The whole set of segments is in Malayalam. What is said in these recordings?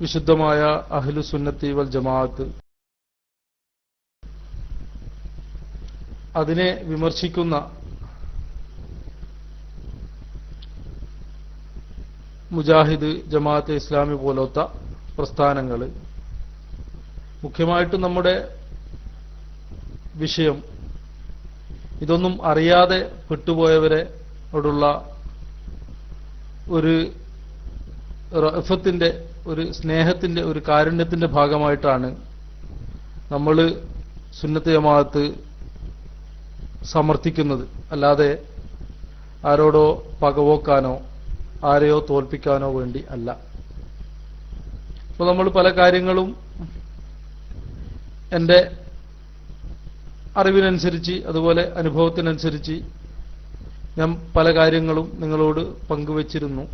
വിശുദ്ധമായ അഹ്ലു സുന്നത്തി വൽ ജമാഅത്ത്. അതിനെ വിമർശിക്കുന്ന മുജാഹിദ് ജമാഅത്ത് ഇസ്ലാമി പോലത്തെ പ്രസ്ഥാനങ്ങൾ. മുഖ്യമായിട്ടും നമ്മുടെ വിഷയം ഇതൊന്നും അറിയാതെ പെട്ടുപോയവരെ ഒരു റഫത്തിന്റെ ഒരു സ്നേഹത്തിന്റെ ഒരു കാരുണ്യത്തിന്റെ ഭാഗമായിട്ടാണ് നമ്മൾ സുന്നത്ത് ജമാഅത്ത് സമർത്ഥിക്കുന്നത്. അല്ലാതെ ആരോടോ പകവോക്കാനോ ആരെയോ തോൽപ്പിക്കാനോ വേണ്ടി അല്ല. അപ്പോൾ നമ്മൾ പല കാര്യങ്ങളും എന്റെ അറിവിനനുസരിച്ച് അതുപോലെ അനുഭവത്തിനനുസരിച്ച് ഞാൻ പല കാര്യങ്ങളും നിങ്ങളോട് പങ്കുവച്ചിരുന്നു.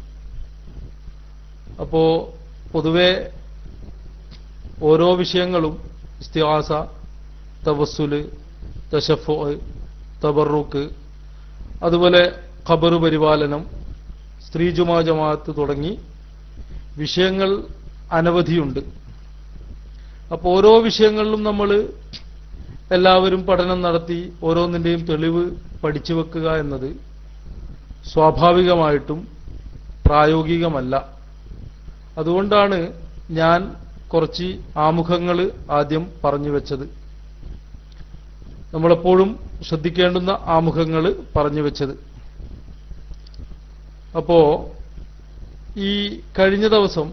അപ്പോ പൊതുവെ ഓരോ വിഷയങ്ങളും ഇസ്തിഹാസ തവസ്സുൽ തശഫോ തബറൂക്ക് അതുപോലെ ഖബർ പരിപാലനം സ്ത്രീ ജുമാ ജമാഅത്ത് തുടങ്ങി വിഷയങ്ങൾ അനവധിയുണ്ട്. അപ്പോൾ ഓരോ വിഷയങ്ങളിലും നമ്മൾ എല്ലാവരും പഠനം നടത്തി ഓരോന്നിന്റെയും തെളിവ് പഠിച്ചു വെക്കുക എന്നത് സ്വാഭാവികമായിട്ടും പ്രായോഗികമല്ല. അതുകൊണ്ടാണ് ഞാൻ കുറച്ച് ആമുഖങ്ങൾ ആദ്യം പറഞ്ഞു വെച്ചത്. നമ്മളെപ്പോഴും ശ്രദ്ധിക്കേണ്ടുന്ന ആമുഖങ്ങൾ പറഞ്ഞു വെച്ചത്. അപ്പോ ഈ കഴിഞ്ഞ ദിവസം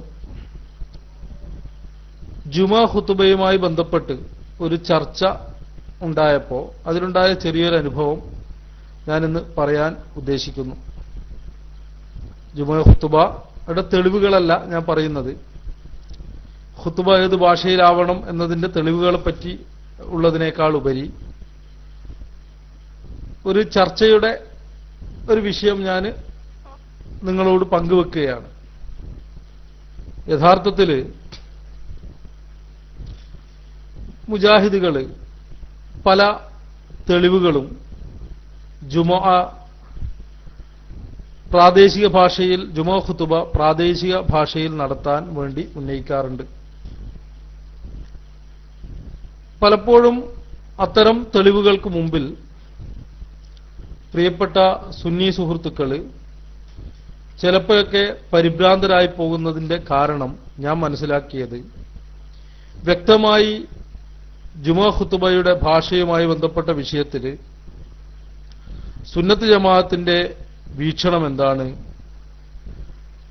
ജുമാ ഹുത്തുബയുമായി ബന്ധപ്പെട്ട് ഒരു ചർച്ച ഉണ്ടായപ്പോൾ അതിലുണ്ടായ ചെറിയൊരു അനുഭവം ഞാനിന്ന് പറയാൻ ഉദ്ദേശിക്കുന്നു. ജുമാ ഖുത്തുബയുടെ തെളിവുകളല്ല ഞാൻ പറയുന്നത്. ഖുത്തുബ ഏത് ഭാഷയിലാവണം എന്നതിന്റെ തെളിവുകളെ പറ്റി ഉള്ളതിനേക്കാൾ ഉപരി ഒരു ചർച്ചയുടെ ഒരു വിഷയം ഞാൻ നിങ്ങളോട് പങ്കുവെക്കുകയാണ്. യഥാർത്ഥത്തിൽ മുജാഹിദുകൾ പല തെളിവുകളും ജുമ പ്രാദേശിക ഭാഷയിൽ ജുമോ ഖുതുബ പ്രാദേശിക ഭാഷയിൽ നടത്താൻ വേണ്ടി ഉന്നയിക്കാറുണ്ട്. പലപ്പോഴും അത്തരം തെളിവുകൾക്ക് മുമ്പിൽ പ്രിയപ്പെട്ട സുന്നി സുഹൃത്തുക്കൾ ചിലപ്പോഴൊക്കെ പരിഭ്രാന്തരായി പോകുന്നതിന്റെ കാരണം ഞാൻ മനസ്സിലാക്കിയത് വ്യക്തമായി ജുമാ ഖുത്തുബയുടെ ഭാഷയുമായി ബന്ധപ്പെട്ട വിഷയത്തിൽ സുന്നത്ത് ജമാഅത്തിന്റെ വീക്ഷണം എന്താണ്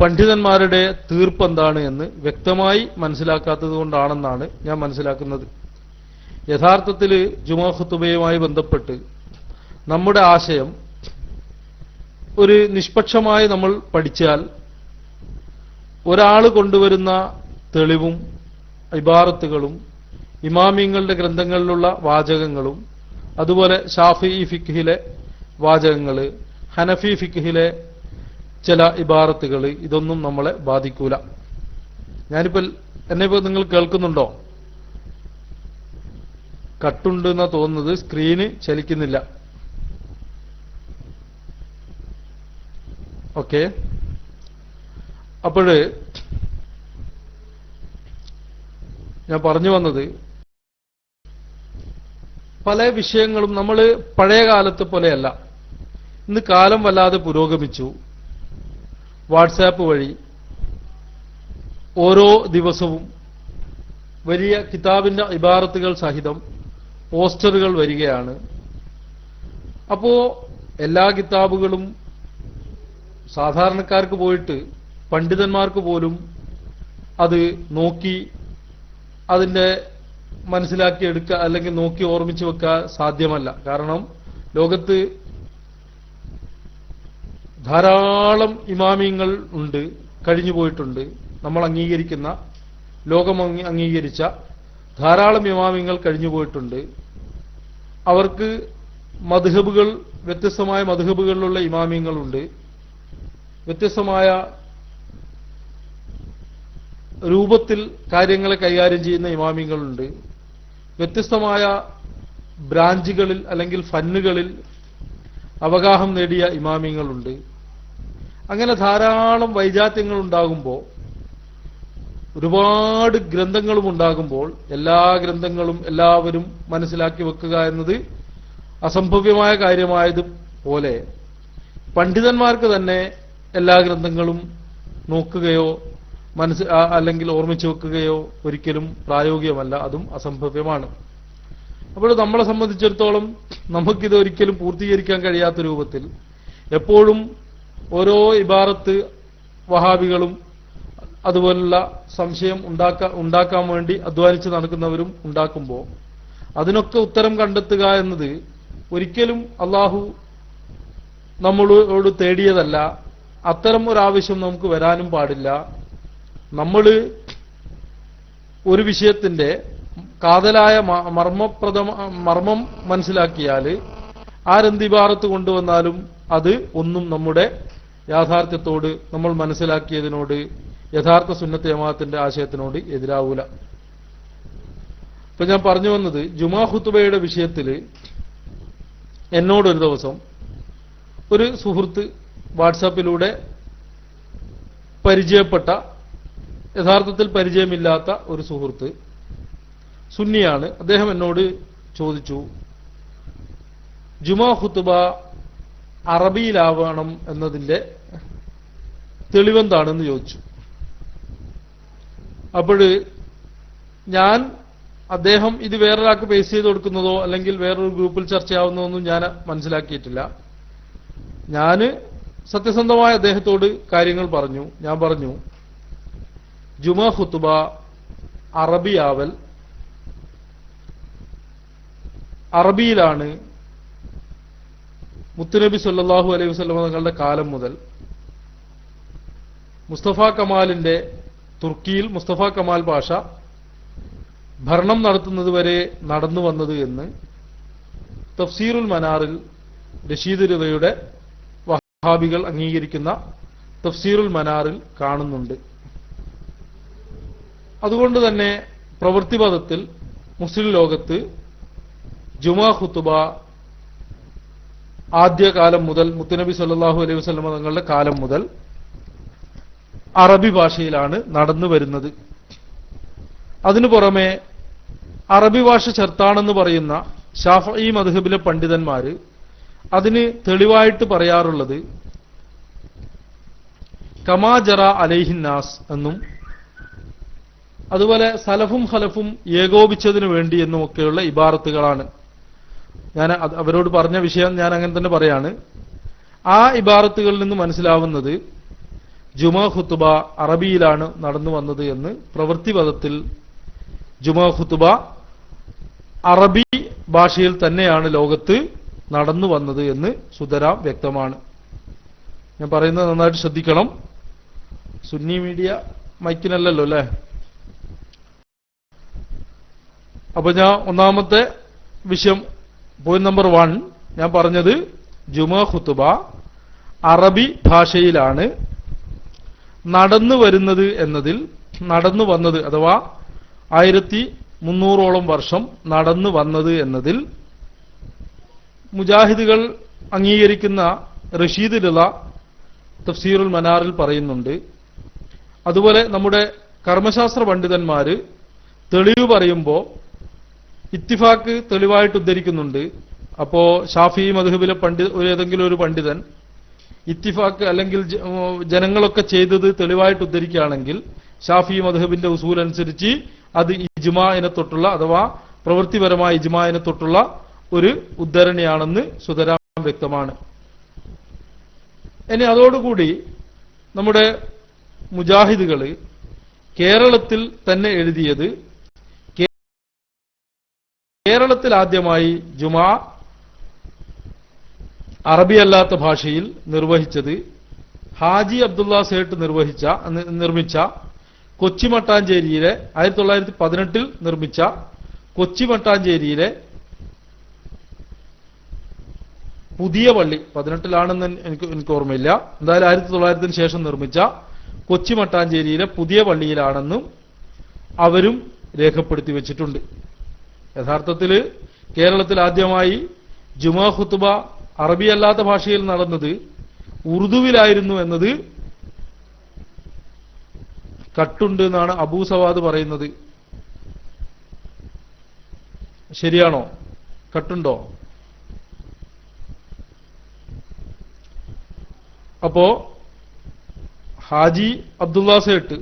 പണ്ഡിതന്മാരുടെ തീർപ്പ് എന്താണ് എന്ന് വ്യക്തമായി മനസ്സിലാക്കാത്തത് കൊണ്ടാണെന്നാണ് ഞാൻ മനസ്സിലാക്കുന്നത്. യഥാർത്ഥത്തിൽ ജുമാ ഖുത്തുബയുമായി ബന്ധപ്പെട്ട് നമ്മുടെ ആശയം ഒരു നിഷ്പക്ഷമായി നമ്മൾ പഠിച്ചാൽ ഒരാൾ കൊണ്ടുവരുന്ന തെളിവും ഇബാറത്തുകളും ഇമാമിങ്ങളുടെ ഗ്രന്ഥങ്ങളിലുള്ള വാചകങ്ങളും അതുപോലെ ഷാഫി ഫിഖിലെ വാചകങ്ങൾ ഹനഫി ഫിഖിലെ ചില ഇബാറത്തുകൾ ഇതൊന്നും നമ്മളെ ബാധിക്കൂല. ഞാനിപ്പോൾ എന്നെ ഇപ്പോൾ നിങ്ങൾ കേൾക്കുന്നുണ്ടോ? കട്ടുണ്ട് എന്നാ തോന്നുന്നത് സ്ക്രീന് ചലിക്കുന്നില്ല. ഓക്കെ. അപ്പോഴ് ഞാൻ പറഞ്ഞു വന്നത് പല വിഷയങ്ങളും നമ്മൾ പഴയ കാലത്തെ പോലെയല്ല. ഇന്ന് കാലം വല്ലാതെ പുരോഗമിച്ചു. വാട്സാപ്പ് വഴി ഓരോ ദിവസവും വലിയ കിതാബിന്റെ ഇബാറത്തുകൾ സഹിതം പോസ്റ്ററുകൾ വരികയാണ്. അപ്പോ എല്ലാ കിതാബുകളും സാധാരണക്കാർക്ക് പോയിട്ട് പണ്ഡിതന്മാർക്ക് പോലും അത് നോക്കി അതിന്റെ മനസ്സിലാക്കി എടുക്കുക അല്ലെങ്കിൽ നോക്കി ഓർമ്മിച്ച് വെക്കുക സാധ്യമല്ല. കാരണം ലോകത്ത് ധാരാളം ഇമാമിയങ്ങൾ ഉണ്ട് കഴിഞ്ഞു പോയിട്ടുണ്ട്. നമ്മൾ അംഗീകരിക്കുന്ന ലോകം അംഗീകരിച്ച ധാരാളം ഇമാമിയങ്ങൾ കഴിഞ്ഞു പോയിട്ടുണ്ട്. അവർക്ക് മധുഹബുകൾ വ്യത്യസ്തമായ മധുഹബുകളിലുള്ള ഇമാമിയങ്ങളുണ്ട് വ്യത്യസ്തമായ രൂപത്തിൽ കാര്യങ്ങളെ കൈകാര്യം ചെയ്യുന്ന ഇമാമിങ്ങളുണ്ട് വ്യത്യസ്തമായ ബ്രാഞ്ചുകളിൽ അല്ലെങ്കിൽ ഫന്നുകളിൽ അവഗാഹം നേടിയ ഇമാമിങ്ങളുണ്ട് അങ്ങനെ ധാരാളം വൈജാത്യങ്ങൾ ഉണ്ടാകുമ്പോൾ ഒരുപാട് ഗ്രന്ഥങ്ങളും ഉണ്ടാകുമ്പോൾ എല്ലാ ഗ്രന്ഥങ്ങളും എല്ലാവരും മനസ്സിലാക്കി വെക്കുക എന്നത് അസംഭവ്യമായ കാര്യമായത് പോലെ പണ്ഡിതന്മാർക്ക് തന്നെ എല്ലാ ഗ്രന്ഥങ്ങളും നോക്കുകയോ മനസ്സ് അല്ലെങ്കിൽ ഓർമ്മിച്ചു വെക്കുകയോ ഒരിക്കലും പ്രായോഗികമല്ല. അതും അസംഭവ്യമാണ്. അപ്പോൾ നമ്മളെ സംബന്ധിച്ചിടത്തോളം നമുക്കിത് ഒരിക്കലും പൂർത്തീകരിക്കാൻ കഴിയാത്ത രൂപത്തിൽ എപ്പോഴും ഓരോ ഇബാറത്ത് വഹാബികളും അതുപോലുള്ള സംശയം ഉണ്ടാക്കാ ഉണ്ടാക്കാൻ വേണ്ടി അധ്വാനിച്ച് നടക്കുന്നവരും ഉണ്ടാക്കുമ്പോൾ അതിനൊക്കെ ഉത്തരം കണ്ടെത്തുക എന്നത് ഒരിക്കലും അള്ളാഹു നമ്മളോട് തേടിയതല്ല. അത്തരം ഒരാവശ്യം നമുക്ക് വരാനും പാടില്ല. നമ്മൾ ഒരു വിഷയത്തിന്റെ കാതലായ മർമ്മപ്രദമ മർമ്മം മനസ്സിലാക്കിയാൽ ആരെന്തിബാറത്ത് കൊണ്ടുവന്നാലും അത് ഒന്നും നമ്മുടെ യാഥാർത്ഥ്യത്തോട് നമ്മൾ മനസ്സിലാക്കിയതിനോട് യഥാർത്ഥ സുന്നത്ത് ജമാഅത്തിന്റെ ആശയത്തിനോട് എതിരാവൂല. ഇപ്പൊ ഞാൻ പറഞ്ഞു വന്നത് ജുമാ ഹുത്തുബയുടെ വിഷയത്തിൽ എന്നോടൊരു ദിവസം ഒരു സുഹൃത്ത് വാട്സാപ്പിലൂടെ പരിചയപ്പെട്ട യഥാർത്ഥത്തിൽ പരിചയമില്ലാത്ത ഒരു സുഹൃത്ത് സുന്നിയാണ്. അദ്ദേഹം എന്നോട് ചോദിച്ചു ജുമാ ഖുത്തുബ അറബിയിലാവണം എന്നതിന്റെ തെളിവെന്താണെന്ന് ചോദിച്ചു. അപ്പോൾ ഞാൻ അദ്ദേഹം ഇത് വേറൊരാൾക്ക് പേസ് ചെയ്ത് കൊടുക്കുന്നതോ അല്ലെങ്കിൽ വേറൊരു ഗ്രൂപ്പിൽ ചർച്ചയാവുന്നതോ ഒന്നും ഞാൻ മനസ്സിലാക്കിയിട്ടില്ല. ഞാൻ സത്യസന്ധമായ അദ്ദേഹത്തോട് കാര്യങ്ങൾ പറഞ്ഞു. ഞാൻ പറഞ്ഞു ജുമ ഖുത്തുബ അറബിയാവൽ അറബിയിലാണ് മുത്തുനബി സല്ലാഹു അലൈഹി വസല്ലം തങ്ങളുടെ കാലം മുതൽ മുസ്തഫ കമാലിന്റെ തുർക്കിയിൽ മുസ്തഫ കമാൽ ഭാഷ ഭരണം നടത്തുന്നത് വരെ നടന്നു വന്നത് എന്ന് തഫ്സീറുൽ മനാറിൽ റഷീദ് രവയുടെ വഹാബികൾ അംഗീകരിക്കുന്ന തഫ്സീറുൽ മനാറിൽ കാണുന്നുണ്ട്. അതുകൊണ്ട് തന്നെ പ്രവൃത്തിപഥത്തിൽ മുസ്ലിം ലോകത്ത് ജുമാ ഖുത്തുബ ആദ്യകാലം മുതൽ മുത്തുനബി സല്ലാഹു അലൈഹി വസ്ലമ തങ്ങളുടെ കാലം മുതൽ അറബി ഭാഷയിലാണ് നടന്നു വരുന്നത്. അതിനു പുറമെ അറബി ഭാഷ ചെറുത്താണെന്ന് പറയുന്ന ഷാഫി മധുഹബിലെ പണ്ഡിതന്മാര് അതിന് തെളിവായിട്ട് പറയാറുള്ളത് കമാജറ അലൈഹിന്നാസ് എന്നും അതുപോലെ സലഫും ഹലഫും ഏകോപിച്ചതിനു വേണ്ടി എന്നുമൊക്കെയുള്ള ഇബാറത്തുകളാണ്. ഞാൻ അവരോട് പറഞ്ഞ വിഷയം ഞാൻ അങ്ങനെ തന്നെ പറയാണ്. ആ ഇബാറത്തുകളിൽ നിന്ന് മനസ്സിലാവുന്നത് ജുമാ ഖുത്തുബ അറബിയിലാണ് നടന്നു വന്നത് എന്ന് പ്രവൃത്തിപഥത്തിൽ ജുമാ ഖുത്തുബ അറബി ഭാഷയിൽ തന്നെയാണ് ലോകത്ത് നടന്നു വന്നത് എന്ന് സുതരാം വ്യക്തമാണ്. ഞാൻ പറയുന്നത് നന്നായിട്ട് ശ്രദ്ധിക്കണം. സുന്നി മീഡിയ മൈക്കിനല്ലല്ലോ അല്ലേ? അപ്പൊ ഞാൻ ഒന്നാമത്തെ വിഷയം പോയിന്റ് നമ്പർ വൺ ഞാൻ പറഞ്ഞത് ജുമാ ഖുത്തുബ അറബി ഭാഷയിലാണ് നടന്നു വരുന്നത് എന്നതിൽ നടന്നു വന്നത് അഥവാ ആയിരത്തി മുന്നൂറോളം വർഷം നടന്നു വന്നത് എന്നതിൽ മുജാഹിദുകൾ അംഗീകരിക്കുന്ന റഷീദ് ലിള തഫ്സീറുൽ മനാറിൽ പറയുന്നുണ്ട്. അതുപോലെ നമ്മുടെ കർമ്മശാസ്ത്ര പണ്ഡിതന്മാര് തെളിവ് പറയുമ്പോൾ ഇത്തിഫാക്ക് തെളിവായിട്ട് ഉദ്ധരിക്കുന്നുണ്ട്. അപ്പോ ഷാഫി മധുഹബിലെ പണ്ഡിത ഒരു ഏതെങ്കിലും ഒരു പണ്ഡിതൻ ഇത്തിഫാക്ക് അല്ലെങ്കിൽ ജനങ്ങളൊക്കെ ചെയ്തത് തെളിവായിട്ട് ഉദ്ധരിക്കുകയാണെങ്കിൽ ഷാഫി മധുഹബിന്റെ ഉസൂൽ അനുസരിച്ച് അത് ഇജ്മാഇനെ തൊട്ടുള്ള അഥവാ പ്രവൃത്തിപരമായ ഇജ്മാഇനെ തൊട്ടുള്ള ഒരു ഉദ്ധരണിയാണെന്ന് സുതരാം വ്യക്തമാണ്. ഇനി അതോടുകൂടി നമ്മുടെ മുജാഹിദുകൾ കേരളത്തിൽ തന്നെ എഴുതിയത് കേരളത്തിൽ ആദ്യമായി ജുമാ അറബിയല്ലാത്ത ഭാഷയിൽ നിർവഹിച്ചത് ഹാജി അബ്ദുള്ള സേട്ട് നിർവഹിച്ച നിർമ്മിച്ച കൊച്ചി മട്ടാഞ്ചേരിയിലെ ആയിരത്തി തൊള്ളായിരത്തി പതിനെട്ടിൽ നിർമ്മിച്ച കൊച്ചി മട്ടാഞ്ചേരിയിലെ പുതിയ പള്ളി. പതിനെട്ടിലാണെന്ന് എനിക്ക് എനിക്ക് ഓർമ്മയില്ല. എന്തായാലും ആയിരത്തി തൊള്ളായിരത്തിന് ശേഷം നിർമ്മിച്ച കൊച്ചി മട്ടാഞ്ചേരിയിലെ പുതിയ പള്ളിയിലാണെന്നും അവരും രേഖപ്പെടുത്തി വെച്ചിട്ടുണ്ട്. യഥാർത്ഥത്തിൽ കേരളത്തിൽ ആദ്യമായി ജുമാ ഖുത്തുബ അറബിയല്ലാത്ത ഭാഷയിൽ നടന്നത് ഉറുദുവിലായിരുന്നു എന്നത് കട്ടുണ്ട് എന്നാണ് അബൂ സവാദ് പറയുന്നത്. ശരിയാണോ? കട്ടുണ്ടോ? അപ്പോ ഹാജി അബ്ദുള്ള സേട്ട്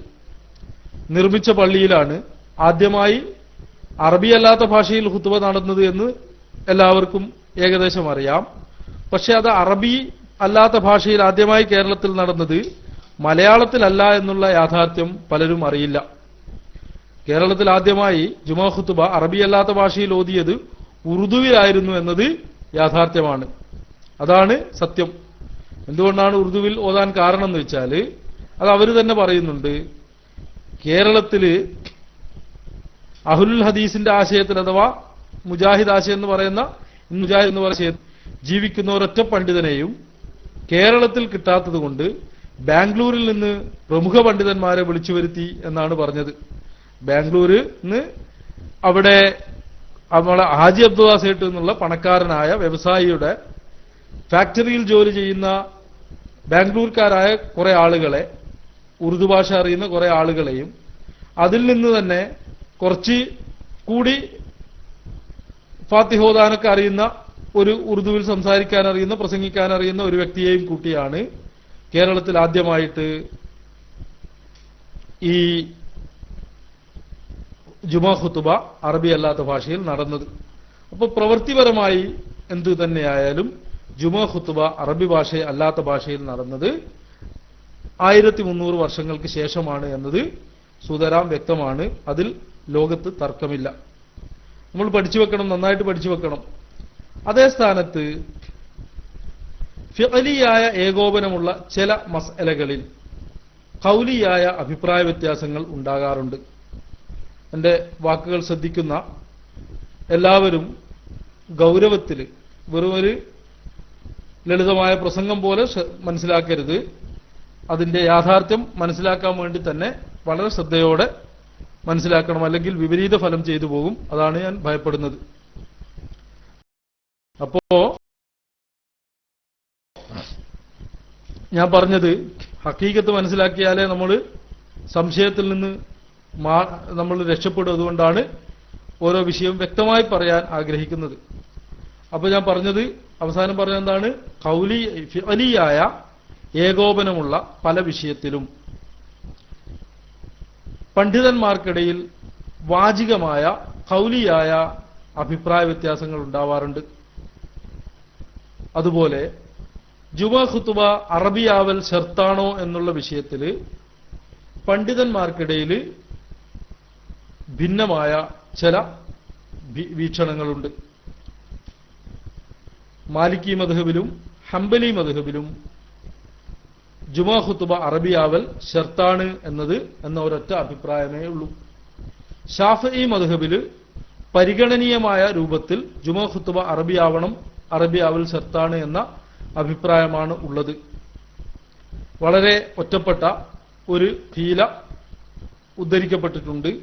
നിർമ്മിച്ച പള്ളിയിലാണ് ആദ്യമായി അറബി അല്ലാത്ത ഭാഷയിൽ ഹുത്തുബ നടന്നത് എന്ന് എല്ലാവർക്കും ഏകദേശം അറിയാം. പക്ഷെ അത് അറബി അല്ലാത്ത ഭാഷയിൽ ആദ്യമായി കേരളത്തിൽ നടന്നത് മലയാളത്തിലല്ല എന്നുള്ള യാഥാർത്ഥ്യം പലരും അറിയില്ല. കേരളത്തിൽ ആദ്യമായി ജുമാ ഹുത്തുബ അറബി അല്ലാത്ത ഭാഷയിൽ ഓതിയത് ഉറുദുവിലായിരുന്നു എന്നത് യാഥാർത്ഥ്യമാണ്. അതാണ് സത്യം. എന്തുകൊണ്ടാണ് ഉറുദുവിൽ ഓതാൻ കാരണം എന്ന് വെച്ചാൽ അത് അവർ തന്നെ പറയുന്നുണ്ട്. കേരളത്തിൽ അഹുൽ ഹദീസിന്റെ ആശയത്തിൽ അഥവാ മുജാഹിദ് ആശയം എന്ന് പറയുന്ന മുജാഹിദ് എന്ന് പറയുന്ന ജീവിക്കുന്ന ഒരൊറ്റ പണ്ഡിതനെയും കേരളത്തിൽ കിട്ടാത്തത് കൊണ്ട് ബാംഗ്ലൂരിൽ നിന്ന് പ്രമുഖ പണ്ഡിതന്മാരെ വിളിച്ചു വരുത്തി എന്നാണ് പറഞ്ഞത്. ബാംഗ്ലൂരിൽ നിന്ന് അവിടെ നമ്മളെ ഹാജി അബ്ദുള്ള സേട്ട് എന്നുള്ള പണക്കാരനായ വ്യവസായിയുടെ ഫാക്ടറിയിൽ ജോലി ചെയ്യുന്ന ബാംഗ്ലൂർക്കാരായ കുറെ ആളുകളെ ഉറുദു ഭാഷ അറിയുന്ന കുറെ ആളുകളെയും അതിൽ നിന്ന് തന്നെ കുറച്ച് കൂടി ഫാത്തിഹോദാനൊക്കെ അറിയുന്ന ഒരു ഉറുദുവിൽ സംസാരിക്കാൻ അറിയുന്ന പ്രസംഗിക്കാൻ അറിയുന്ന ഒരു വ്യക്തിയെയും കൂട്ടിയാണ് കേരളത്തിൽ ആദ്യമായിട്ട് ഈ ജുമാ ഖുത്തുബ അറബി അല്ലാത്ത ഭാഷയിൽ നടന്നത്. അപ്പോൾ പ്രവൃത്തിപരമായി എന്തു തന്നെയായാലും ജുമാ ഖുത്തുബ അറബി ഭാഷ അല്ലാത്ത ഭാഷയിൽ നടന്നത് ആയിരത്തി മുന്നൂറ് വർഷങ്ങൾക്ക് ശേഷമാണ് എന്നത് സുതരാം വ്യക്തമാണ്. അതിൽ ലോകത്ത് തർക്കമില്ല. നമ്മൾ പഠിച്ചു വെക്കണം നന്നായിട്ട് പഠിച്ചു വെക്കണം. അതേ സ്ഥാനത്ത് ഫിഅലിയായ ഏകോപനമുള്ള ചില മസലകളിൽ കൗലിയായ അഭിപ്രായ വ്യത്യാസങ്ങൾ ഉണ്ടാകാറുണ്ട്. എന്റെ വാക്കുകൾ ശ്രദ്ധിക്കുന്ന എല്ലാവരും ഗൗരവത്തിൽ വെറും ഒരു ലളിതമായ പ്രസംഗം പോലെ മനസ്സിലാക്കരുത്. അതിന്റെ യാഥാർത്ഥ്യം മനസ്സിലാക്കാൻ വേണ്ടി തന്നെ വളരെ ശ്രദ്ധയോടെ മനസ്സിലാക്കണം അല്ലെങ്കിൽ വിപരീത ഫലം ചെയ്തു പോകും. അതാണ് ഞാൻ ഭയപ്പെടുന്നത്. അപ്പോ ഞാൻ പറഞ്ഞത് ഹക്കീകത്ത് മനസ്സിലാക്കിയാലേ നമ്മൾ സംശയത്തിൽ നിന്ന് നമ്മൾ രക്ഷപ്പെടും അതുകൊണ്ടാണ് ഓരോ വിഷയവും വ്യക്തമായി പറയാൻ ആഗ്രഹിക്കുന്നത്. അപ്പൊ ഞാൻ പറഞ്ഞത് അവസാനം പറഞ്ഞ എന്താണ്? കൗലി ഫിഅലിയായ ഏകോപനമുള്ള പല വിഷയത്തിലും. പണ്ഡിതന്മാർക്കിടയിൽ വാചികമായ കൗലിയായ അഭിപ്രായ വ്യത്യാസങ്ങൾ ഉണ്ടാവാറുണ്ട്. അതുപോലെ ജുമാ ഖുത്തുബ അറബിയാവൽ ഷർത്താണോ എന്നുള്ള വിഷയത്തിൽ പണ്ഡിതന്മാർക്കിടയിൽ ഭിന്നമായ ചില വീക്ഷണങ്ങളുണ്ട്. മാലിക്കി മധുഹബിലും ഹംബലി മധുഹബിലും ജുമാ ഖുത്തുബ അറബിയാവൽ ഷർത്താണ് എന്നത് എന്ന ഒരൊറ്റ അഭിപ്രായമേ ഉള്ളൂ. ഷാഫി മധുഹബിൽ പരിഗണനീയമായ രൂപത്തിൽ ജുമാ ഖുത്തുബ അറബിയാവണം അറബിയാവൽ ഷർത്താണ് എന്ന അഭിപ്രായമാണ് ഉള്ളത്. വളരെ ഒറ്റപ്പെട്ട ഒരു ഹീല ഉദ്ധരിക്കപ്പെട്ടിട്ടുണ്ട്.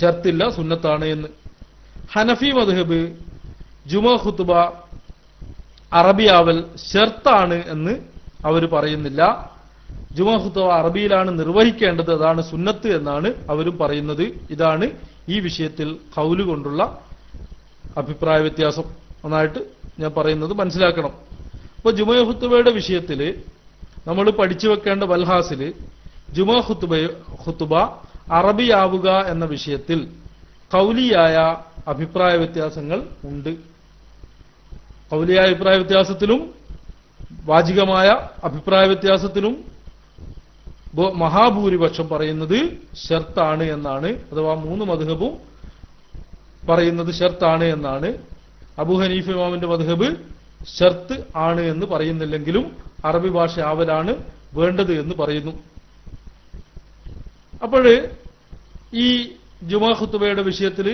ഷർത്തില്ല സുന്നത്താണ് എന്ന്. ഹനഫി മധുഹബ് ജുമാ ഖുത്തുബ അറബിയാവൽ ഷെർത്താണ് എന്ന് അവർ പറയുന്നില്ല. ജുമാ ഖുത്തുബ അറബിയിലാണ് നിർവഹിക്കേണ്ടത് അതാണ് സുന്നത്ത് എന്നാണ് അവരും പറയുന്നത്. ഇതാണ് ഈ വിഷയത്തിൽ കൗൽ കൊണ്ടുള്ള അഭിപ്രായ വ്യത്യാസം. നന്നായിട്ട് ഞാൻ പറയുന്നത് മനസ്സിലാക്കണം. അപ്പൊ ജുമാ ഖുത്തുബയുടെ വിഷയത്തിൽ നമ്മൾ പഠിച്ചു വെക്കേണ്ട വൽഹാസിൽ ജുമാ ഹുത്തുബ ഹുത്തുബ അറബിയാവുക എന്ന വിഷയത്തിൽ കൗലിയായ അഭിപ്രായ വ്യത്യാസങ്ങൾ ഉണ്ട്. കൗലിയായ അഭിപ്രായ വ്യത്യാസത്തിലും വാചികമായ അഭിപ്രായ വ്യത്യാസത്തിലും മഹാഭൂരിപക്ഷം പറയുന്നത് ഷർത്താണ് എന്നാണ് അഥവാ മൂന്ന് മധുഹബും പറയുന്നത് ഷർത്താണ് എന്നാണ്. അബു ഹനീഫ് ഇമാമിന്റെ മധുഹബ് ഷർത്ത് ആണ് എന്ന് പറയുന്നില്ലെങ്കിലും അറബി ഭാഷ ആവലാണ് വേണ്ടത് എന്ന് പറയുന്നു. അപ്പോഴ് ഈ ജുമാ ഖുത്തുബയുടെ വിഷയത്തിൽ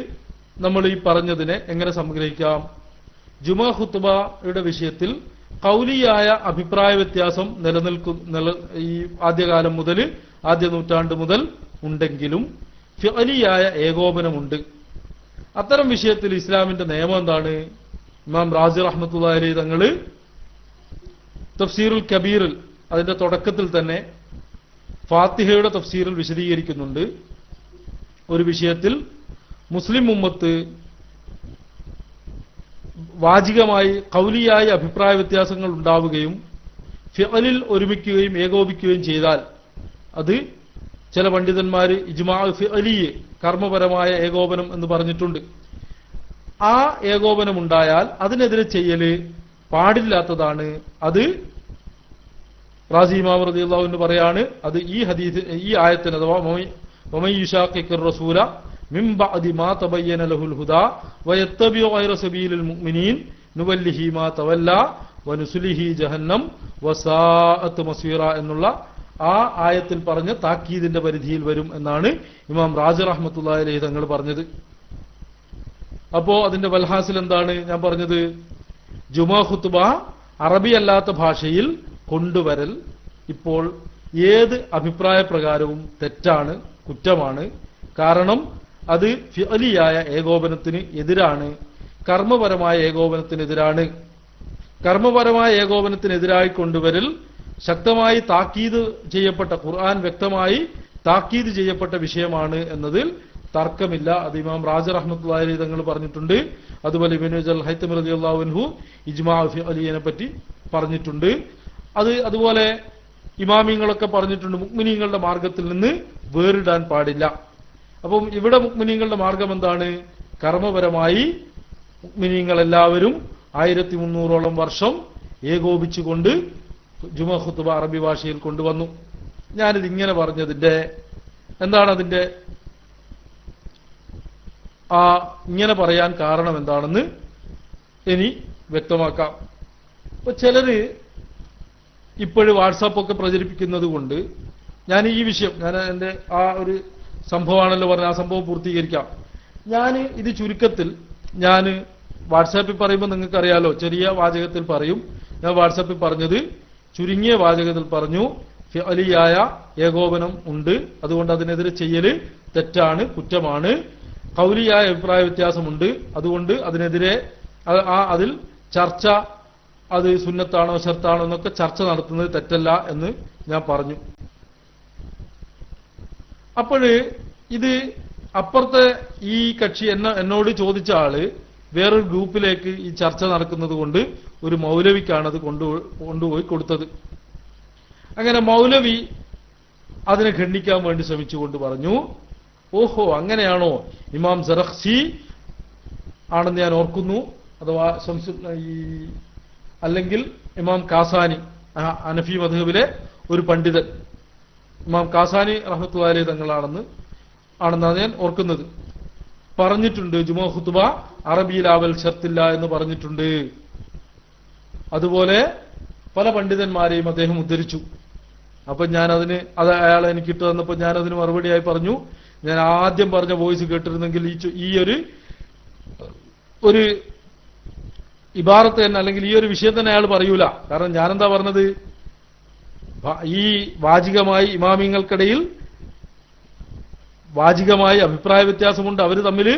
നമ്മൾ ഈ പറഞ്ഞതിനെ എങ്ങനെ സംഗ്രഹിക്കാം? ജുമാ ഖുത്ബയുടെ വിഷയത്തിൽ കൗലിയായ അഭിപ്രായ വ്യത്യാസം നിലനിൽക്കും നില ഈ ആദ്യകാലം മുതൽ ആദ്യ നൂറ്റാണ്ട് മുതൽ ഉണ്ടെങ്കിലും ഫിഅലിയായ ഏകോപനമുണ്ട്. അത്തരം വിഷയത്തിൽ ഇസ്ലാമിന്റെ നിയമം എന്താണ്? ഇമാം റാജി റഹ്മത്തുള്ള തങ്ങൾ തഫ്സീറുൽ കബീറിൽ അതിന്റെ തുടക്കത്തിൽ തന്നെ ഫാത്തിഹയുടെ തഫ്സീറിൽ വിശദീകരിക്കുന്നുണ്ട്. ഒരു വിഷയത്തിൽ മുസ്ലിം ഉമ്മത്ത് വാചികമായി കൗലിയായ അഭിപ്രായ വ്യത്യാസങ്ങൾ ഉണ്ടാവുകയും ഫിഅലിൽ ഒരുമിക്കുകയും ഏകോപിക്കുകയും ചെയ്താൽ അത് ചില പണ്ഡിതന്മാർ ഇജ്മാ ഫിഅലിയെ കർമ്മപരമായ ഏകോപനം എന്ന് പറഞ്ഞിട്ടുണ്ട്. ആ ഏകോപനം ഉണ്ടായാൽ അതിനെതിരെ ചെയ്യൽ പാടില്ലാത്തതാണ്. അത് റാസിമാ ഇമാം പറയാണ് അത് ഈ ഹദീസ് ഈ ആയത്തിന് അഥവാ വമൻ യുശാഖിഖിർ റസൂല മിൻ ബഅദി മാ തബയ്യന ലഹുൽ ഹുദാ വയത്തബിഉ ഗൈറ സബീലിൽ മുഅ്മിനീൻ നുവല്ലിഹി മാ തവല്ല വനുസുലിഹി ജഹന്നം വസാഅത്ത് മസീറ എന്നുള്ള ആ ആയത്തിൽ പറഞ്ഞ താക്കീദിന്റെ പരിധിയിൽ വരും എന്നാണ് ഇമാം റാജ റഹ്മത്തുള്ളാഹി അലൈഹി തങ്ങൾ പറഞ്ഞത്. അപ്പോ അതിന്റെ വൽഹാസിൽ എന്താണ് ഞാൻ പറഞ്ഞത്? ജുമാ ഖുത്ബ അറബി അല്ലാത്ത ഭാഷയിൽ കൊണ്ടുവരൽ ഇപ്പോൾ ഏത് അഭിപ്രായ പ്രകാരവും തെറ്റാണ് കുറ്റമാണ്. കാരണം അത് ഫിഅലിയായ ഏകോപനത്തിന് എതിരാണ്. കർമ്മപരമായ ഏകോപനത്തിനെതിരാണ്. കർമ്മപരമായ ഏകോപനത്തിനെതിരായി കൊണ്ടുവരൽ ശക്തമായി താക്കീത് ചെയ്യപ്പെട്ട ഖുർആൻ വ്യക്തമായി താക്കീത് ചെയ്യപ്പെട്ട വിഷയമാണ് എന്നതിൽ തർക്കമില്ല. അത് ഇമാം റാജ റഹ്മത്തുള്ളാഹി തങ്ങൾ പറഞ്ഞിട്ടുണ്ട്. അതുപോലെ ഇബിനുജൽ ഹൈത്തം റളിയല്ലാഹു ഇജ്മാ അലിയനെ അലിയെ പറ്റി പറഞ്ഞിട്ടുണ്ട്. അത് അതുപോലെ ഇമാമിങ്ങളൊക്കെ പറഞ്ഞിട്ടുണ്ട്. മുക്മിനീങ്ങളുടെ മാർഗത്തിൽ നിന്ന് വേറിടാൻ പാടില്ല. അപ്പം ഇവിടെ മുക്മിനീങ്ങളുടെ മാർഗം എന്താണ്? കർമ്മപരമായി മുക്മിനീങ്ങൾ എല്ലാവരും ആയിരത്തി മുന്നൂറോളം വർഷം ഏകോപിച്ചുകൊണ്ട് ജുമ ഖുത്തുബ അറബി ഭാഷയിൽ കൊണ്ടുവന്നു. ഞാനിത് ഇങ്ങനെ പറഞ്ഞതിന്റെ എന്താണ് അതിന്റെ ആ ഇങ്ങനെ പറയാൻ കാരണം എന്താണെന്ന് ഇനി വ്യക്തമാക്കാം. ഇപ്പൊ ചിലര് ഇപ്പോഴും വാട്സാപ്പൊക്കെ പ്രചരിപ്പിക്കുന്നത് കൊണ്ട് ഞാൻ ഈ വിഷയം ഞാൻ എന്റെ ആ ഒരു സംഭവമാണല്ലോ പറഞ്ഞ ആ സംഭവം പൂർത്തീകരിക്കാം. ഞാൻ ഇത് ചുരുക്കത്തിൽ ഞാൻ വാട്സാപ്പിൽ പറയുമ്പോൾ നിങ്ങൾക്കറിയാലോ ചെറിയ വാചകത്തിൽ പറയും. ഞാൻ വാട്സാപ്പിൽ പറഞ്ഞത് ചുരുങ്ങിയ വാചകത്തിൽ പറഞ്ഞു ഫലിയായ ഏകോപനം ഉണ്ട്. അതുകൊണ്ട് അതിനെതിരെ ചെയ്യൽ തെറ്റാണ് കുറ്റമാണ്. കൗലിയായ അഭിപ്രായ വ്യത്യാസമുണ്ട്. അതുകൊണ്ട് അതിനെതിരെ ആ അതിൽ ചർച്ച അത് സുന്നത്താണോ ശർത്താണോ എന്നൊക്കെ ചർച്ച നടത്തുന്നത് തെറ്റല്ല എന്ന് ഞാൻ പറഞ്ഞു. അപ്പോഴ് ഇത് അപ്പുറത്തെ ഈ കക്ഷി എന്നെ എന്നോട് ചോദിച്ച ആൾ വേറൊരു ഗ്രൂപ്പിലേക്ക് ഈ ചർച്ച നടക്കുന്നത് കൊണ്ട് ഒരു മൗലവിക്കാണ് അത് കൊണ്ടു കൊണ്ടുപോയി കൊടുത്തത്. അങ്ങനെ മൗലവി അതിനെ ഖണ്ഡിക്കാൻ വേണ്ടി ശ്രമിച്ചുകൊണ്ട് പറഞ്ഞു ഓഹോ അങ്ങനെയാണോ? ഇമാം സറഖ്സി ആണെന്ന് ഞാൻ ഓർക്കുന്നു. അഥവാ ഈ അല്ലെങ്കിൽ ഇമാം കാസാനി അനഫി മധുബിലെ ഒരു പണ്ഡിതൻ. ഇമാം കാസാനി റഹത്തുവാലി തങ്ങളാണെന്ന് ആണെന്നാണ് ഞാൻ ഓർക്കുന്നത്. പറഞ്ഞിട്ടുണ്ട് ജുമോ ഖുത്തുബ അറബിയിലാവൽ ഷർത്തില്ല എന്ന് പറഞ്ഞിട്ടുണ്ട്. അതുപോലെ പല പണ്ഡിതന്മാരെയും അദ്ദേഹം ഉദ്ധരിച്ചു. അപ്പൊ ഞാൻ അത് അയാൾ എനിക്ക് ഇട്ട് തന്നപ്പോ ഞാൻ മറുപടിയായി പറഞ്ഞു. ഞാൻ ആദ്യം പറഞ്ഞ വോയിസ് കേട്ടിരുന്നെങ്കിൽ ഈ ഈ ഒരു ഒരു ഇബാറത്ത് തന്നെ അല്ലെങ്കിൽ ഈ ഒരു വിഷയം തന്നെ അയാൾ പറയൂല. കാരണം ഞാനെന്താ പറഞ്ഞത്? ഈ വാചികമായി ഇമാമിങ്ങൾക്കിടയിൽ വാചികമായി അഭിപ്രായ വ്യത്യാസമുണ്ട്. അവർ തമ്മിൽ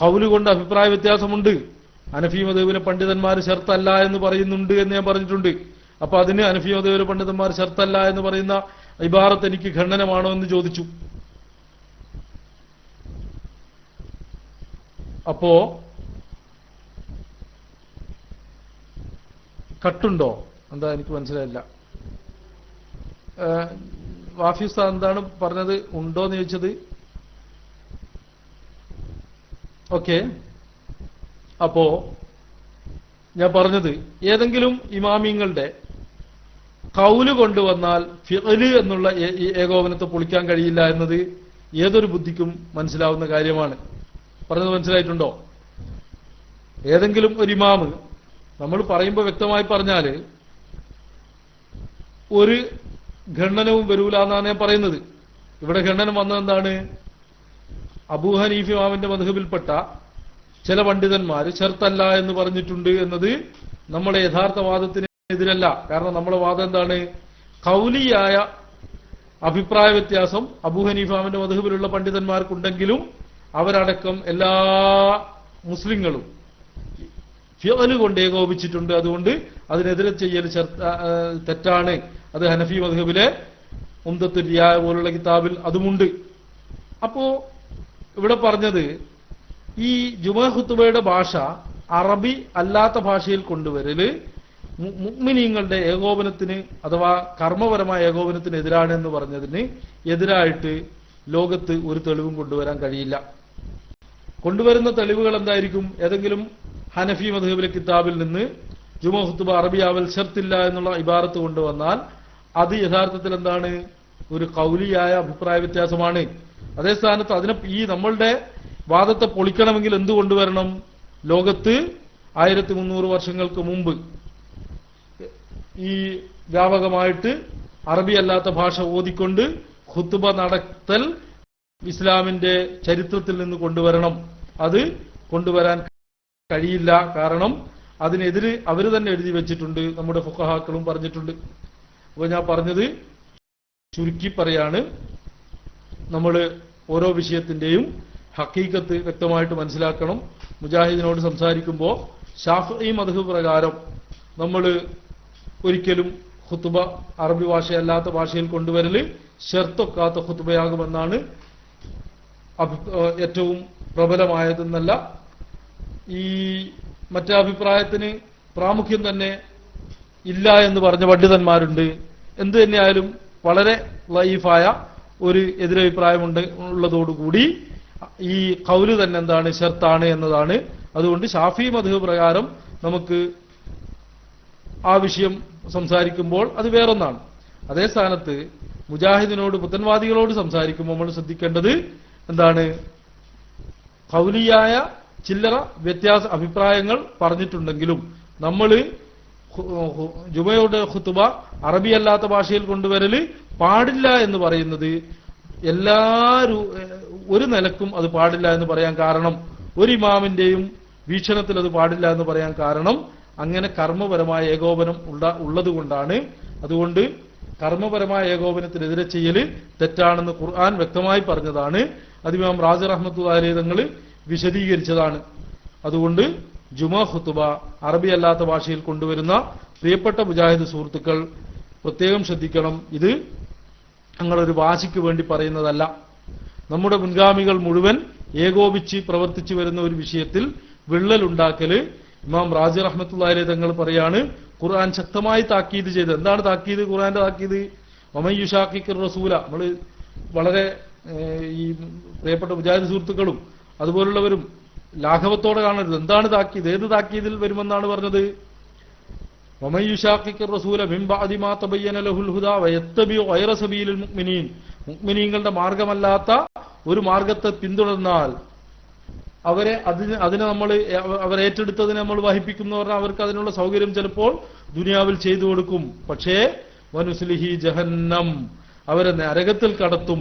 കൗൽ കൊണ്ട് അഭിപ്രായ വ്യത്യാസമുണ്ട്. അനഫി മദേവിനെ പണ്ഡിതന്മാർ ഷർത്തല്ല എന്ന് പറയുന്നുണ്ട് എന്ന് ഞാൻ പറഞ്ഞിട്ടുണ്ട്. അപ്പൊ അതിന് അനഫി മദേവിനെ പണ്ഡിതന്മാർ ഷർത്തല്ല എന്ന് പറയുന്ന ഇബാറത്ത് എനിക്ക് ഖണ്ഡനമാണോ എന്ന് ചോദിച്ചു. അപ്പോ കട്ടുണ്ടോ? എന്താ എനിക്ക് മനസ്സിലായില്ല. വാഫി ഉസ്താദ് എന്താണ് പറഞ്ഞത്? ഉണ്ടോ എന്ന് ചോദിച്ചത്? ഓക്കെ. അപ്പോ ഞാൻ പറഞ്ഞത് ഏതെങ്കിലും ഇമാമിങ്ങളുടെ കൗൽ കൊണ്ടുവന്നാൽ ഫിഅൽ എന്നുള്ള ഏകോപനത്തെ പൊളിക്കാൻ കഴിയില്ല എന്നത് ഏതൊരു ബുദ്ധിക്കും മനസ്സിലാവുന്ന കാര്യമാണ്. പറഞ്ഞത് മനസ്സിലായിട്ടുണ്ടോ? ഏതെങ്കിലും ഒരു ഇമാമ് നമ്മൾ പറയുമ്പോൾ വ്യക്തമായി പറഞ്ഞാൽ ഒരു ഖണ്ഡനവും വരൂല എന്നാണ് പറയുന്നത്. ഇവിടെ ഖണ്ഡനം വന്നത് എന്താണ്? അബൂ മാവിന്റെ ഇമാമിന്റെ മധുബിൽപ്പെട്ട ചില പണ്ഡിതന്മാർ ചെറുത്തല്ല എന്ന് പറഞ്ഞിട്ടുണ്ട് എന്നത് നമ്മുടെ യഥാർത്ഥ വാദത്തിന് എതിരല്ല കാരണം നമ്മുടെ വാദം എന്താണ്? കൗലിയായ അഭിപ്രായ വ്യത്യാസം അബൂ ഹനീഫാമിന്റെ മധുബിലുള്ള പണ്ഡിതന്മാർക്കുണ്ടെങ്കിലും അവരടക്കം എല്ലാ മുസ്ലിങ്ങളും ഫിയൽ കൊണ്ട് ഏകോപിച്ചിട്ടുണ്ട്. അതുകൊണ്ട് അതിനെതിരെ ചെയ്യൽ തെറ്റാണ്. അത് ഹനഫി മധുബിലെ ഉംദത്തു റിയായ പോലുള്ള കിതാബിൽ അതുമുണ്ട്. അപ്പോ ഇവിടെ പറഞ്ഞത് ഈ ജുമാ ഖുത്തുബയുടെ ഭാഷ അറബി അല്ലാത്ത ഭാഷയിൽ കൊണ്ടുവരൽ മുഗ്മിനീങ്ങളുടെ ഏകോപനത്തിന് അഥവാ കർമ്മപരമായ ഏകോപനത്തിന് എതിരാണ് എന്ന് പറഞ്ഞതിന് എതിരായിട്ട് ലോകത്ത് ഒരു തെളിവും കൊണ്ടുവരാൻ കഴിയില്ല. കൊണ്ടുവരുന്ന തെളിവുകൾ എന്തായിരിക്കും? ഏതെങ്കിലും ഹനഫി മധുബിലെ കിതാബിൽ നിന്ന് ജുമ ഖുത്തുബ അറബിയാവൽ ഷർത്തില്ല എന്നുള്ള ഇബാറത്ത് കൊണ്ടുവന്നാൽ അത് യഥാർത്ഥത്തിൽ എന്താണ്? ഒരു കൗലിയായ അഭിപ്രായ വ്യത്യാസമാണ്. അതേ സ്ഥാനത്ത് അതിനെ ഈ നമ്മളുടെ വാദത്തെ പൊളിക്കണമെങ്കിൽ എന്ത് കൊണ്ടുവരണം? ലോകത്ത് ആയിരത്തി മുന്നൂറ് വർഷങ്ങൾക്ക് മുമ്പ് ഈ വ്യാപകമായിട്ട് അറബി അല്ലാത്ത ഭാഷ ഓതിക്കൊണ്ട് ഖുത്തുബ നടത്തൽ ഇസ്ലാമിന്റെ ചരിത്രത്തിൽ നിന്ന് കൊണ്ടുവരണം. അത് കൊണ്ടുവരാൻ കഴിയില്ല. കാരണം അതിനെതിരെ അവർ തന്നെ എഴുതി വെച്ചിട്ടുണ്ട്. നമ്മുടെ ഫുഖഹാക്കളും പറഞ്ഞിട്ടുണ്ട്. അപ്പോൾ ഞാൻ പറഞ്ഞത് ചുരുക്കി പറയാണ്. നമ്മൾ ഓരോ വിഷയത്തിന്റെയും ഹക്കീക്കത്ത് വ്യക്തമായിട്ട് മനസ്സിലാക്കണം. മുജാഹിദിനോട് സംസാരിക്കുമ്പോൾ ഷാഫി മധു പ്രകാരം നമ്മൾ ഒരിക്കലും ഖുത്തുബ അറബി ഭാഷയല്ലാത്ത ഭാഷയിൽ കൊണ്ടുവരൽ ഷെർത്തൊക്കാത്ത ഏഹ് ഏറ്റവും പ്രബലമായതെന്നല്ല ഈ മറ്റേ അഭിപ്രായത്തിന് പ്രാമുഖ്യം തന്നെ ഇല്ല എന്ന് പറഞ്ഞ പണ്ഡിതന്മാരുണ്ട്. എന്ത് തന്നെയായാലും വളരെ ലൈഫായ ഒരു എതിരഭിപ്രായമുണ്ട് ഉള്ളതോടുകൂടി ഈ കൗൽ തന്നെ എന്താണ് ഷർത്താണ് എന്നതാണ്. അതുകൊണ്ട് ഷാഫി മധു പ്രകാരം നമുക്ക് ആ വിഷയം സംസാരിക്കുമ്പോൾ അത് വേറൊന്നാണ്. അതേ സ്ഥാനത്ത് മുജാഹിദിനോട് പുത്തൻവാദികളോട് സംസാരിക്കുമ്പോൾ നമ്മൾ ശ്രദ്ധിക്കേണ്ടത് എന്താണ്? കൗലിയായ ചില്ലറ വ്യത്യാസ അഭിപ്രായങ്ങൾ പറഞ്ഞിട്ടുണ്ടെങ്കിലും നമ്മൾ ജുമയുടെ ഖുത്തുബ അറബി അല്ലാത്ത ഭാഷയിൽ കൊണ്ടുവരൽ പാടില്ല എന്ന് പറയുന്നത് എല്ലാ ഒരു നിലക്കും അത് പാടില്ല എന്ന് പറയാൻ കാരണം ഒരു ഇമാമിന്റെയും വീക്ഷണത്തിൽ അത് പാടില്ല എന്ന് പറയാൻ കാരണം അങ്ങനെ കർമ്മപരമായ ഏകോപനം ഉള്ള ഉള്ളത് കൊണ്ടാണ്. അതുകൊണ്ട് കർമ്മപരമായ ഏകോപനത്തിനെതിരെ ചെയ്യൽ തെറ്റാണെന്ന് ഖുർആൻ വ്യക്തമായി പറഞ്ഞതാണ്. അതിമാം റാജർ അഹമ്മദ് തങ്ങൾ വിശദീകരിച്ചതാണ്. അതുകൊണ്ട് ജുമാ ഖുത്തുബ അറബി അല്ലാത്ത ഭാഷയിൽ കൊണ്ടുവരുന്ന പ്രിയപ്പെട്ട മുജാഹിദ് സുഹൃത്തുക്കൾ പ്രത്യേകം ശ്രദ്ധിക്കണം. ഇത് ഞങ്ങളൊരു വാശിക്ക് വേണ്ടി പറയുന്നതല്ല. നമ്മുടെ മുൻഗാമികൾ മുഴുവൻ ഏകോപിച്ച് പ്രവർത്തിച്ചു വരുന്ന ഒരു വിഷയത്തിൽ വിള്ളലുണ്ടാക്കൽ ഇമാം റാജി റഹ്മത്തുള്ളാരെ തങ്ങൾ പറയാണ് ഖുർആൻ ശക്തമായി താക്കീത് ചെയ്ത്. എന്താണ് താക്കീത്? ഖുർആന്റെ താക്കീത്? ഒമയുഷാക്കിക്കർ റസൂല. നമ്മൾ വളരെ ഈ പ്രിയപ്പെട്ട മുജാഹിദ് സുഹൃത്തുക്കളും അതുപോലുള്ളവരും ലാഘവത്തോടെ കാണരുത്. എന്താണ് താക്കിയത് ഏത് താക്കിയതിൽ വരുമെന്നാണ് പറഞ്ഞത്? മുക്മിനീങ്ങളുടെ മാർഗമല്ലാത്ത ഒരു മാർഗത്തെ പിന്തുടർന്നാൽ അവരെ അതിന് അതിനെ നമ്മൾ അവർ ഏറ്റെടുത്തതിനെ നമ്മൾ വഹിപ്പിക്കും എന്ന് പറഞ്ഞാൽ അവർക്ക് അതിനുള്ള സൗകര്യം ചിലപ്പോൾ ദുനിയാവിൽ ചെയ്തു കൊടുക്കും. പക്ഷേ വനുസ്ലിഹി ജഹന്നം അവരെ നരകത്തിൽ കടത്തും.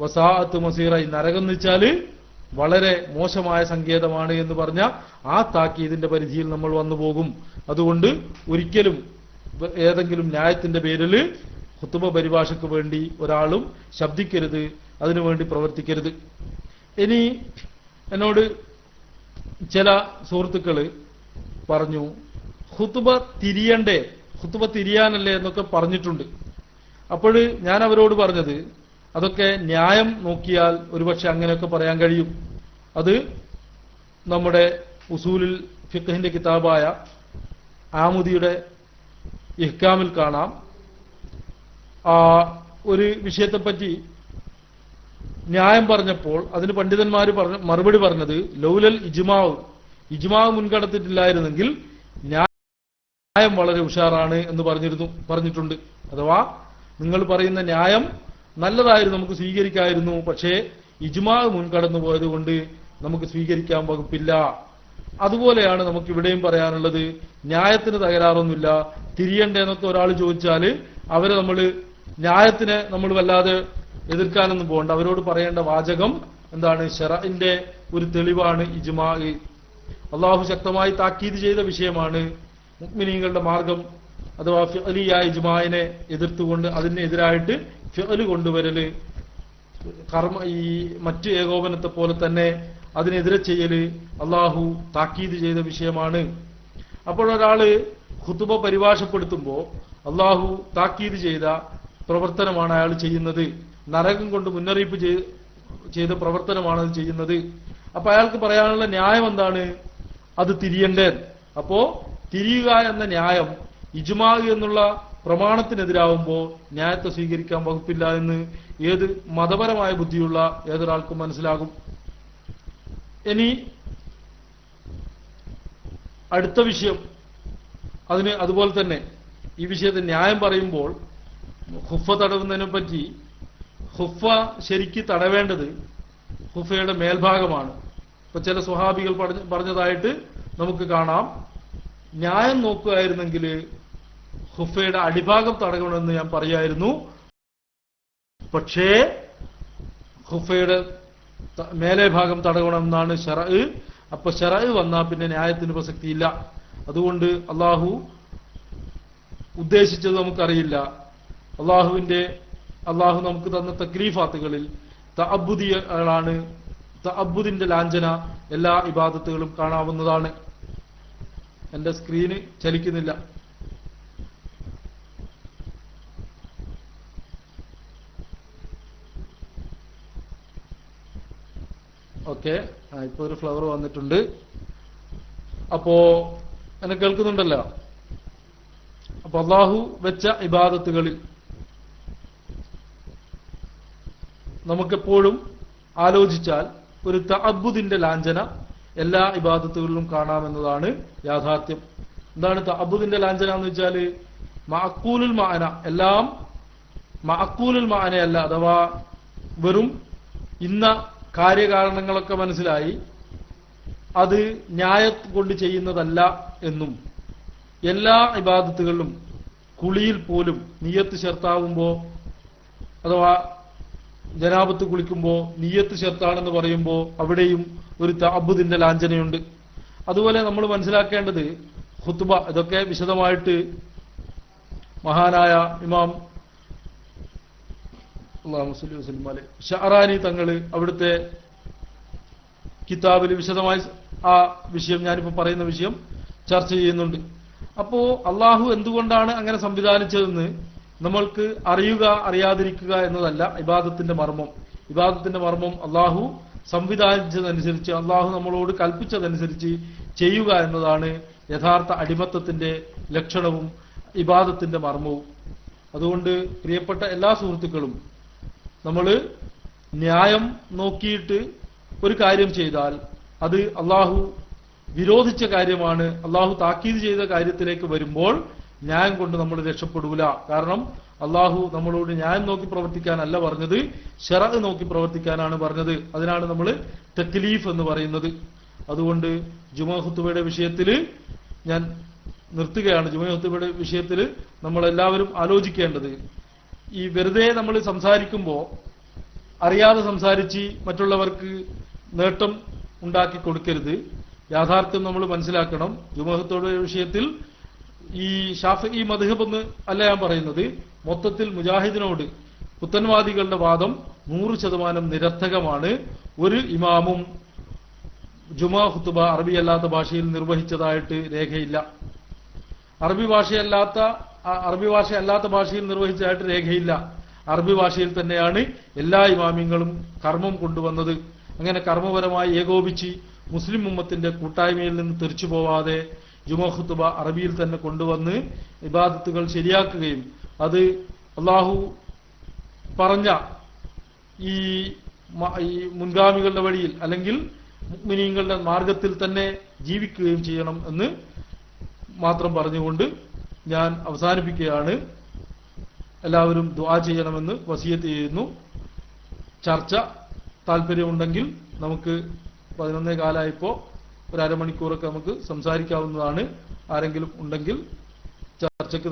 വസാഅത്ത് മസീറ ഈ നരകം എന്ന് വെച്ചാൽ വളരെ മോശമായ സങ്കേതമാണ് എന്ന് പറഞ്ഞ ആ താക്കീതിന്റെ പരിധിയിൽ നമ്മൾ വന്നു പോകും. അതുകൊണ്ട് ഒരിക്കലും ഏതെങ്കിലും ന്യായത്തിന്റെ പേരിൽ കുത്തുബ പരിഭാഷയ്ക്ക് വേണ്ടി ഒരാളും ശബ്ദിക്കരുത് അതിനുവേണ്ടി പ്രവർത്തിക്കരുത്. ഇനി എന്നോട് ചില സുഹൃത്തുക്കൾ പറഞ്ഞു ഹുത്തുബ തിരിയണ്ടേ? ഹുത്തുബ തിരിയാനല്ലേ? എന്നൊക്കെ പറഞ്ഞിട്ടുണ്ട്. അപ്പോൾ ഞാൻ അവരോട് പറഞ്ഞത് അതൊക്കെ ന്യായം നോക്കിയാൽ ഒരുപക്ഷെ അങ്ങനെയൊക്കെ പറയാൻ കഴിയും. അത് നമ്മുടെ ഉസൂലിൽ ഫിഖഹിന്റെ കിതാബായ ആമുദിയുടെ ഇഹ്കാമിൽ കാണാം. ആ ഒരു വിഷയത്തെപ്പറ്റി ന്യായം പറഞ്ഞപ്പോൾ അതിന് പണ്ഡിതന്മാർ പറഞ്ഞ മറുപടി പറഞ്ഞത് ലൗലൽ ഇജ്മാവ് ഇജ്മാവ് മുൻകടത്തിട്ടില്ലായിരുന്നെങ്കിൽ ന്യായം വളരെ ഉഷാറാണ് എന്ന് പറഞ്ഞിരുന്നു പറഞ്ഞിട്ടുണ്ട്. അഥവാ നിങ്ങൾ പറയുന്ന ന്യായം നല്ലതായിരുന്നു നമുക്ക് സ്വീകരിക്കായിരുന്നു. പക്ഷേ ഇജ്മാ മുൻകടന്നു പോയതുകൊണ്ട് നമുക്ക് സ്വീകരിക്കാൻ വകുപ്പില്ല. അതുപോലെയാണ് നമുക്ക് ഇവിടെയും പറയാനുള്ളത് ന്യായത്തിന് തകരാറൊന്നുമില്ല. തിരിയണ്ടേന്നൊക്കെ ഒരാൾ ചോദിച്ചാൽ അവരെ നമ്മൾ ന്യായത്തിനെ നമ്മൾ വല്ലാതെ എതിർക്കാനൊന്നും പോകണ്ട. അവരോട് പറയേണ്ട വാചകം എന്താണ്? ഷെറിന്റെ ഒരു തെളിവാണ് ഇജ്മാ. അള്ളാഹു ശക്തമായി താക്കീത് ചെയ്ത വിഷയമാണ്. മുക്മിനീങ്ങളുടെ മാർഗം അഥവാ ഫിഅലിയായ ഇജ്മായിനെ എതിർത്തുകൊണ്ട് അതിനെതിരായിട്ട് ഫിഅൽ കൊണ്ടുവരൽ കർമ്മ ഈ മറ്റ് ഏകോപനത്തെ പോലെ തന്നെ അതിനെതിരെ ചെയ്യൽ അള്ളാഹു താക്കീത് ചെയ്ത വിഷയമാണ്. അപ്പോൾ ഒരാൾ ഖുതുബ പരിഭാഷപ്പെടുത്തുമ്പോൾ അള്ളാഹു താക്കീത് ചെയ്ത പ്രവർത്തനമാണ് അയാൾ ചെയ്യുന്നത്. നരകം കൊണ്ട് മുന്നറിയിപ്പ് ചെയ്ത പ്രവർത്തനമാണ് അത് ചെയ്യുന്നത്. അപ്പൊ അയാൾക്ക് പറയാനുള്ള ന്യായം എന്താണ്? അത് തിരിയണ്ടേ അപ്പോ തിരിയുക എന്ന ന്യായം ഇജുമാ എന്നുള്ള പ്രമാണത്തിനെതിരാവുമ്പോൾ ന്യായത്തെ സ്വീകരിക്കാൻ വകുപ്പില്ല എന്ന് ഏത് മതപരമായ ബുദ്ധിയുള്ള ഏതൊരാൾക്കും മനസ്സിലാകും. ഇനി അടുത്ത വിഷയം. അതിന് അതുപോലെ തന്നെ ഈ വിഷയത്തെ ന്യായം പറയുമ്പോൾ ഹുഫ തടവുന്നതിനെ പറ്റി ഹുഫ ശരിക്ക് തടവേണ്ടത് ഹുഫയുടെ മേൽഭാഗമാണ്. ഇപ്പൊ ചില സ്വഹാബികൾ പറഞ്ഞ- പറഞ്ഞതായിട്ട് നമുക്ക് കാണാം. ന്യായം നോക്കുകയായിരുന്നെങ്കിൽ ഹുഫയുടെ അടിഭാഗം തടയണമെന്ന് ഞാൻ പറയായിരുന്നു. പക്ഷേ ഹുഫയുടെ ത- മേലെ ഭാഗം തടയണമെന്നാണ് ഷറ അപ്പൊ ഷറ വന്നാൽ പിന്നെ ന്യായത്തിന് പ്രസക്തിയില്ല. അതുകൊണ്ട് അള്ളാഹു ഉദ്ദേശിച്ചത് നമുക്കറിയില്ല. അള്ളാഹുവിന്റെ അള്ളാഹു നമുക്ക് തന്ന തക്രീഫാത്തുകളിൽ തഅബുദികളാണ് തഅബുദിന്റെ ലാഞ്ചന എല്ലാ ഇബാദത്തുകളും കാണാവുന്നതാണ്. എന്റെ സ്ക്രീന് ചലിക്കുന്നില്ല. ഓക്കെ ഇപ്പൊ ഒരു ഫ്ലവർ വന്നിട്ടുണ്ട്. അപ്പോ എന്നെ കേൾക്കുന്നുണ്ടല്ലോ? അപ്പൊ അള്ളാഹു വെച്ച ഇബാദത്തുകളിൽ നമുക്കെപ്പോഴും ആലോചിച്ചാൽ ഒരു തഅബുദിന്റെ ലാഞ്ചന എല്ലാ ഇബാദത്തുകളിലും കാണാമെന്നതാണ് യാഥാർത്ഥ്യം. എന്താണ് തഅബുദിന്റെ ലാഞ്ചന എന്ന് വെച്ചാൽ മഅക്കൂലുൽ മാന എല്ലാം മഅക്കൂലുൽ മാനയല്ല അഥവാ വെറും ഇന്ന കാര്യകാരണങ്ങളൊക്കെ മനസ്സിലായി. അത് ന്യായ കൊണ്ട് ചെയ്യുന്നതല്ല എന്നും എല്ലാ ഇബാദത്തുകളിലും കുളിയിൽ പോലും നീയത്ത് ചേർത്താവുമ്പോ അഥവാ ജനാപത്ത് കുളിക്കുമ്പോ നീയത്ത് ചേർത്താണെന്ന് പറയുമ്പോ അവിടെയും ഒരു തഅബുദിന്റെ ലാഞ്ചനയുണ്ട്. അതുപോലെ നമ്മൾ മനസ്സിലാക്കേണ്ടത് ഖുത്ബ ഇതൊക്കെ വിശദമായിട്ട് മഹാനായ ഇമാം അള്ളാഹു സ്വല്ലി വസ്ലിം അലൈഹി ഷഹറാനി തങ്ങൾ അവിടുത്തെ കിതാബിൽ വിശദമായി ആ വിഷയം ഞാനിപ്പോ പറയുന്ന വിഷയം ചർച്ച ചെയ്യുന്നുണ്ട്. അപ്പോ അള്ളാഹു എന്തുകൊണ്ടാണ് അങ്ങനെ സംവിധാനിച്ചതെന്ന് നമ്മൾക്ക് അറിയുക അറിയാതിരിക്കുക എന്നതല്ല ഇബാദത്തിന്റെ മർമ്മം. ഇബാദത്തിന്റെ മർമ്മം അള്ളാഹു സംവിധാനിച്ചതനുസരിച്ച് അള്ളാഹു നമ്മളോട് കൽപ്പിച്ചതനുസരിച്ച് ചെയ്യുക എന്നതാണ് യഥാർത്ഥ അടിമത്തത്തിന്റെ ലക്ഷണവും ഇബാദത്തിന്റെ മർമ്മവും. അതുകൊണ്ട് പ്രിയപ്പെട്ട എല്ലാ സുഹൃത്തുക്കളും നമ്മൾ ന്യായം നോക്കിയിട്ട് ഒരു കാര്യം ചെയ്താൽ അത് അള്ളാഹു വിരോധിച്ച കാര്യമാണ് അള്ളാഹു താക്കീത് ചെയ്ത കാര്യത്തിലേക്ക് വരുമ്പോൾ ന്യായം കൊണ്ട് നമ്മൾ രക്ഷപ്പെടൂല. കാരണം അള്ളാഹു നമ്മളോട് ന്യായം നോക്കി പ്രവർത്തിക്കാനല്ല പറഞ്ഞത് ഷെറ നോക്കി പ്രവർത്തിക്കാനാണ് പറഞ്ഞത്. അതിനാണ് നമ്മൾ തെക്ലീഫ് എന്ന് പറയുന്നത്. അതുകൊണ്ട് ജുമഹുത്തുബയുടെ വിഷയത്തിൽ ഞാൻ നിർത്തുകയാണ്. ജുമഹുത്തുബയുടെ വിഷയത്തിൽ നമ്മളെല്ലാവരും ആലോചിക്കേണ്ടത് ഈ വെറുതെ നമ്മൾ സംസാരിക്കുമ്പോൾ അറിയാതെ സംസാരിച്ച് മറ്റുള്ളവർക്ക് നേട്ടം ഉണ്ടാക്കി കൊടുക്കരുത്. യാഥാർത്ഥ്യം നമ്മൾ മനസ്സിലാക്കണം. ജുമഹത്തോടെ വിഷയത്തിൽ ഈ ഷാഫി ഈ മധുഹബ് എന്ന് അല്ല ഞാൻ പറയുന്നത്. മൊത്തത്തിൽ മുജാഹിദിനോട് പുത്തൻവാദികളുടെ വാദം നൂറ് ശതമാനം നിരർത്ഥകമാണ്. ഒരു ഇമാമും ജുമാ ഹുത്തുബ അറബി അല്ലാത്ത ഭാഷയിൽ നിർവഹിച്ചതായിട്ട് രേഖയില്ല. അറബി ഭാഷയല്ലാത്ത അറബി ഭാഷ അല്ലാത്ത ഭാഷയിൽ നിർവഹിച്ചതായിട്ട് രേഖയില്ല. അറബി ഭാഷയിൽ തന്നെയാണ് എല്ലാ ഇമാമിങ്ങളും കർമ്മം കൊണ്ടുവന്നത്. അങ്ങനെ കർമ്മപരമായി ഏകോപിച്ച് മുസ്ലിം ഉമ്മത്തിന്റെ കൂട്ടായ്മയിൽ നിന്ന് തെറിച്ചു പോവാതെ ജുമ ഖുത്തുബ അറബിയിൽ തന്നെ കൊണ്ടുവന്ന് ഇബാദത്തുകൾ ശരിയാക്കുകയും അത് അള്ളാഹു പറഞ്ഞ ഈ മുൻഗാമികളുടെ വഴിയിൽ അല്ലെങ്കിൽ മുഗ്മിനീങ്ങളുടെ മാർഗത്തിൽ തന്നെ ജീവിക്കുകയും ചെയ്യണം എന്ന് മാത്രം പറഞ്ഞുകൊണ്ട് ഞാൻ അവസാനിപ്പിക്കുകയാണ്. എല്ലാവരും ദുആ ചെയ്യണമെന്ന് വസിയത്ത് ചെയ്യുന്നു. ചർച്ച താല്പര്യമുണ്ടെങ്കിൽ നമുക്ക് പതിനൊന്നേ കാലായപ്പോ ഒരു അരമണിക്കൂറൊക്കെ നമുക്ക് സംസാരിക്കാവുന്നതാണ്. ആരെങ്കിലും ഉണ്ടെങ്കിൽ ചർച്ചയ്ക്ക്